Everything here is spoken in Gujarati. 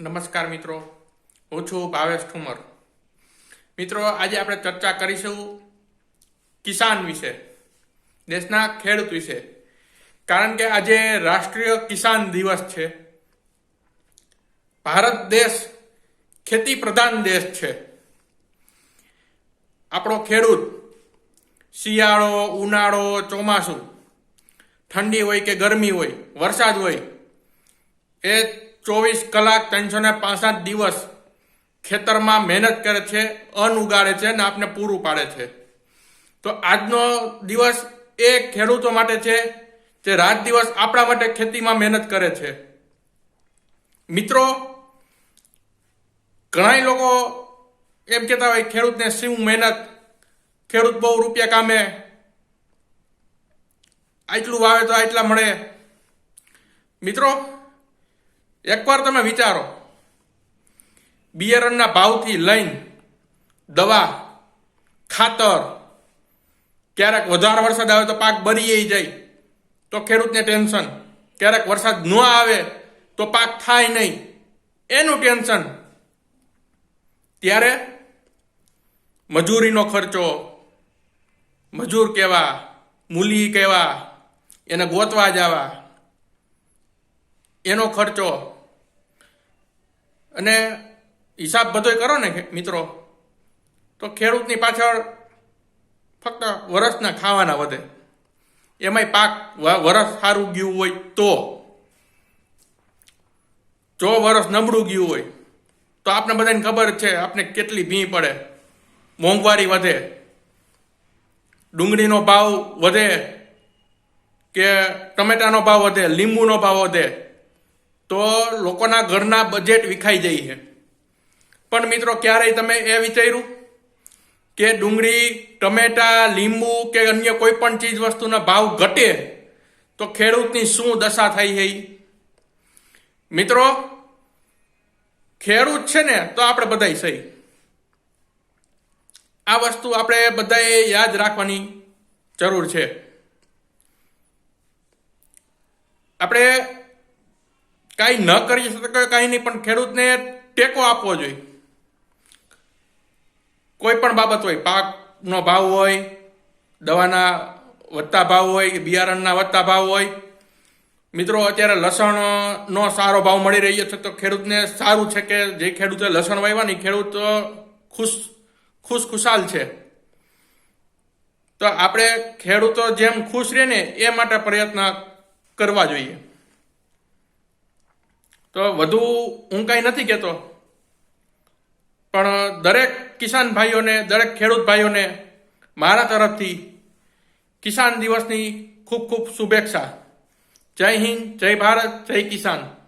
નમસ્કાર મિત્રો. હું છું ભાવેશ ઠુમર. મિત્રો, આજે આપણે ચર્ચા કરીશું કિસાન વિશે, દેશના ખેડૂત વિશે. કારણ કે આજે રાષ્ટ્રીય કિસાન દિવસ છે. ભારત દેશ ખેતી પ્રધાન દેશ છે. આપણો ખેડૂત, શિયાળો, ઉનાળો, ચોમાસું, ઠંડી હોય કે ગરમી હોય, વરસાદ હોય, એ ચોવીસ કલાક ત્રણસો ને પાસઠ દિવસ ખેતરમાં મહેનત કરે છે, અન્ન ઉગાડે છે અને આપને પૂરું પાડે છે. તો આજનો દિવસ એ ખેડૂતો માટે છે જે રાત દિવસ આપણા માટે ખેતીમાં મહેનત કરે છે. મિત્રો ઘણા લોકો એમ કહેતા હોય, ખેડૂતને શું મહેનત? ખેડૂત બહુ રૂપિયા કામે. આટલું વાવે તો આટલા મળે. મિત્રો એકવાર તમે વિચારો. બિયારણના ભાવથી લઈને દવા, ખાતર, ક્યારેક વધારે વરસાદ આવે તો પાક બરી જાય, તો ખેડૂતને ટેન્શન. ક્યારેક વરસાદ ન આવે તો પાક થાય નહીં. એનું ટેન્શન. ત્યારે મજૂરીનો ખર્ચો, મજૂર કહેવા મૂલી કહેવા એને ગોતવા જવા એનો ખર્ચો. અને હિસાબ બધોય કરો ને મિત્રો, તો ખેડૂતની પાછળ ફક્ત વરસના ખાવાના વધે. એમાંય પાક વરસ સારું ગયું હોય તો. જો વરસ નબળું ગયું હોય, તો આપણે બધાને ખબર છે આપણે કેટલી ભી પડે. મોંઘવારી વધે. ડુંગળીનો ભાવ વધે કે ટમેટાનો ભાવ વધે, લીંબુનો ભાવ વધે. તો લોકોના ઘરના બજેટ વિખાઈ જાય છે. પણ મિત્રો, ક્યારેય તમે એ વિચાર્યું? કે ડુંગળી, ટમેટા, લીંબુ કે અન્ય કોઈ પણ ચીજ વસ્તુના ભાવ ઘટે, તો ખેડૂતની શું દશા થઈ છે? મિત્રો, ખેડૂત છે ને, તો આપણે બધાય સહી. આ વસ્તુ આપણે બધાએ યાદ રાખવાની જરૂર છે. આપણે કાંઈ ન કરી શકે કાંઈ નહીં પણ ખેડૂતને ટેકો આપવો જોઈએ. કોઈ પણ બાબત હોય, પાકનો ભાવ હોય, દવાના વધતા ભાવ હોય કે બિયારણના વધતા ભાવ હોય, મિત્રો, અત્યારે લસણનો સારો ભાવ મળી રહ્યો છે તો ખેડૂતને સારું છે કે જે ખેડૂતે લસણ વાવ્યા ને ખેડૂત ખુશ ખુશ ખુશાલ છે. તો આપણે ખેડૂતો જેમ ખુશ રહે ને એ માટે પ્રયત્ન કરવા જોઈએ. તો વધુ હું કાંઈ નથી કહેતો. પણ દરેક કિસાન ભાઈઓને, દરેક ખેડૂત ભાઈઓને મારા તરફથી કિસાન દિવસની ખૂબ ખૂબ શુભેચ્છા. જય હિન્દ, જય ભારત, જય કિસાન.